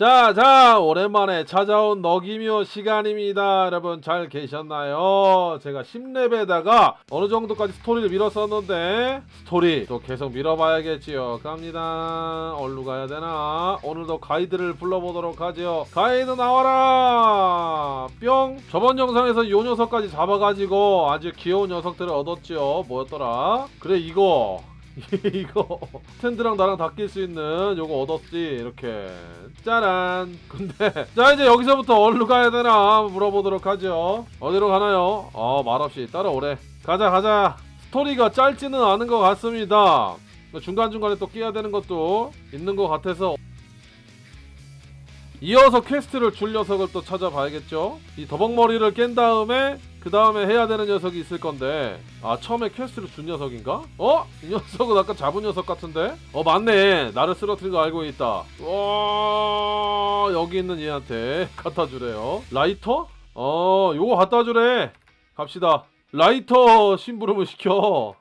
자, 자, 오랜만에 찾아온 너기묘 시간입니다. 여러분 잘 계셨나요? 제가 10렙에다가 어느 정도까지 스토리를 밀었었는데 스토리 또 계속 밀어봐야겠지요. 갑니다. 어디로 가야 되나? 오늘도 가이드를 불러보도록 하죠. 가이드 나와라! 뿅! 저번 영상에서 요 녀석까지 잡아가지고 아주 귀여운 녀석들을 얻었죠. 뭐였더라? 그래 이거 이거 스탠드랑 나랑 다 낄 수 있는 요거 얻었지? 이렇게. 짜란. 근데 자 이제 여기서부터 어디로 가야 되나 물어보도록 하죠. 어디로 가나요? 어 말없이 따라오래. 가자 가자. 스토리가 짧지는 않은 것 같습니다. 중간중간에 또 끼야 되는 것도 있는 것 같아서 이어서 퀘스트를 줄 녀석을 또 찾아봐야겠죠 이 더벅머리를 깬 다음에 그 다음에 해야 되는 녀석이 있을 건데 아 처음에 퀘스트를 준 녀석인가? 어? 이 녀석은 아까 잡은 녀석 같은데? 어 맞네 나를 쓰러뜨린 거 알고 있다 와 여기 있는 얘한테 갖다 주래요 라이터? 어 요거 갖다 주래 갑시다 라이터 심부름을 시켜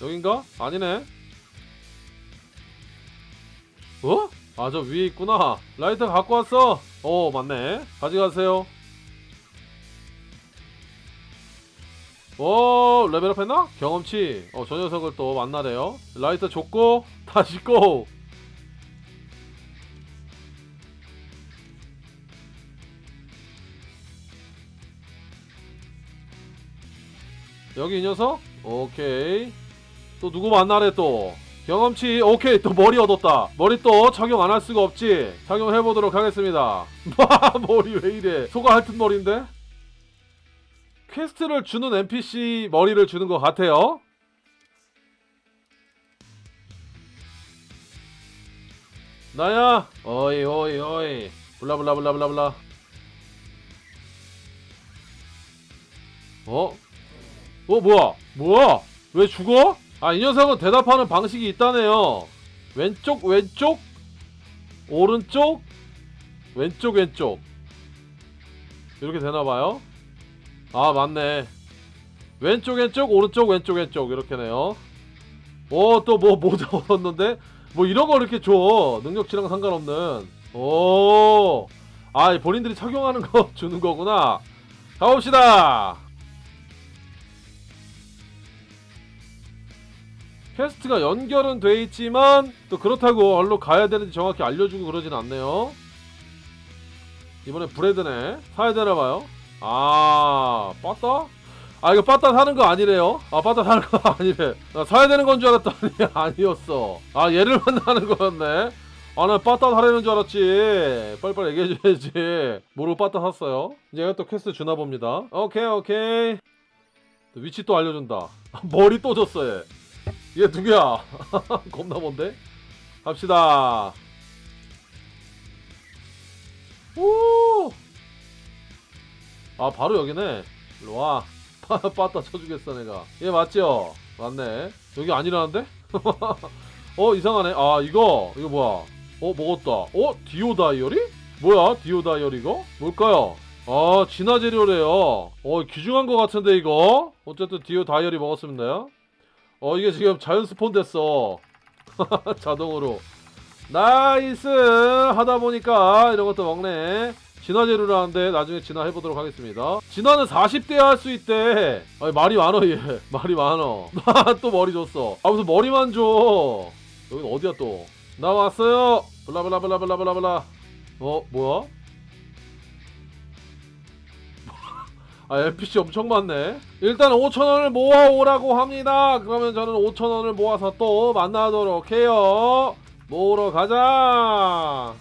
여긴가? 아니네 어? 아 저 위에 있구나. 라이터 갖고 왔어. 어 맞네. 가져가세요. 오 레벨업 했나? 경험치. 어 저 녀석을 또 만나래요. 라이터 줬고 다시 고! 여기 이 녀석? 오케이. 또 누구 만나래 또 경험치 오케이. 또 머리 얻었다. 머리 또 착용 안 할 수가 없지. 착용해 보도록 하겠습니다. 머리 왜 이래. 소가 핥은 머리인데? 퀘스트를 주는 NPC 머리를 주는 것 같아요. 나야. 어이 어이 어이. 블라블라블라블라블라. 어? 어 뭐야? 뭐야? 왜 죽어? 아 이 녀석은 대답하는 방식이 있다네요. 왼쪽 왼쪽 오른쪽 왼쪽 왼쪽. 이렇게 되나봐요? 아 맞네. 왼쪽 왼쪽 오른쪽 왼쪽 왼쪽. 이렇게네요. 오 또 뭐 모자 얻었는데? 뭐 이런 거 이렇게 줘. 능력치랑 상관없는. 오 아 본인들이 착용하는 거 주는 거구나. 가봅시다 퀘스트가 연결은 돼 있지만 또 그렇다고 얼로 가야 되는지 정확히 알려주고 그러진 않네요. 이번에 브레드네 사야 되나 봐요. 아 빠따? 아 이거 빠따 사는 거 아니래요? 아 빠따 사는 거 아니래. 나 사야 되는 건 줄 알았더니 아니었어. 아 얘를 만나는 거였네. 아 나 빠따 사려는 줄 알았지. 빨리빨리 얘기해줘야지. 모르고 빠따 샀어요? 이제 또 퀘스트 주나 봅니다. 오케이 오케이. 또 위치 또 알려준다. 머리 또 줬어 얘 얘 누구야 겁나 뭔데 갑시다 오! 아 바로 여기네 일로 와 빠따 쳐주겠어 내가 얘 맞죠? 맞네 여기 아니라는데? 어 이상하네 아 이거 이거 뭐야 어 먹었다 어? 디오 다이어리? 뭐야 디오 다이어리 이거? 뭘까요? 아 진화 재료래요 어 귀중한 거 같은데 이거 어쨌든 디오 다이어리 돼요 어 이게 지금 자연 스폰 됐어. 자동으로. 나이스! 하다 보니까 이런 것도 먹네. 진화 재료라는데 나중에 진화 해보도록 하겠습니다. 진화는 40대 할 수 있대. 아니 말이 많어 얘 말이 많어. 또 머리 줬어. 아 무슨 머리만 줘. 여긴 어디야 또? 나 왔어요. 블라블라블라블라블라 어 뭐야 아 NPC 엄청 많네. 일단 5천원을 모아오라고 합니다. 그러면 저는 5천원을 모아서 또 만나도록 해요. 모으러 가자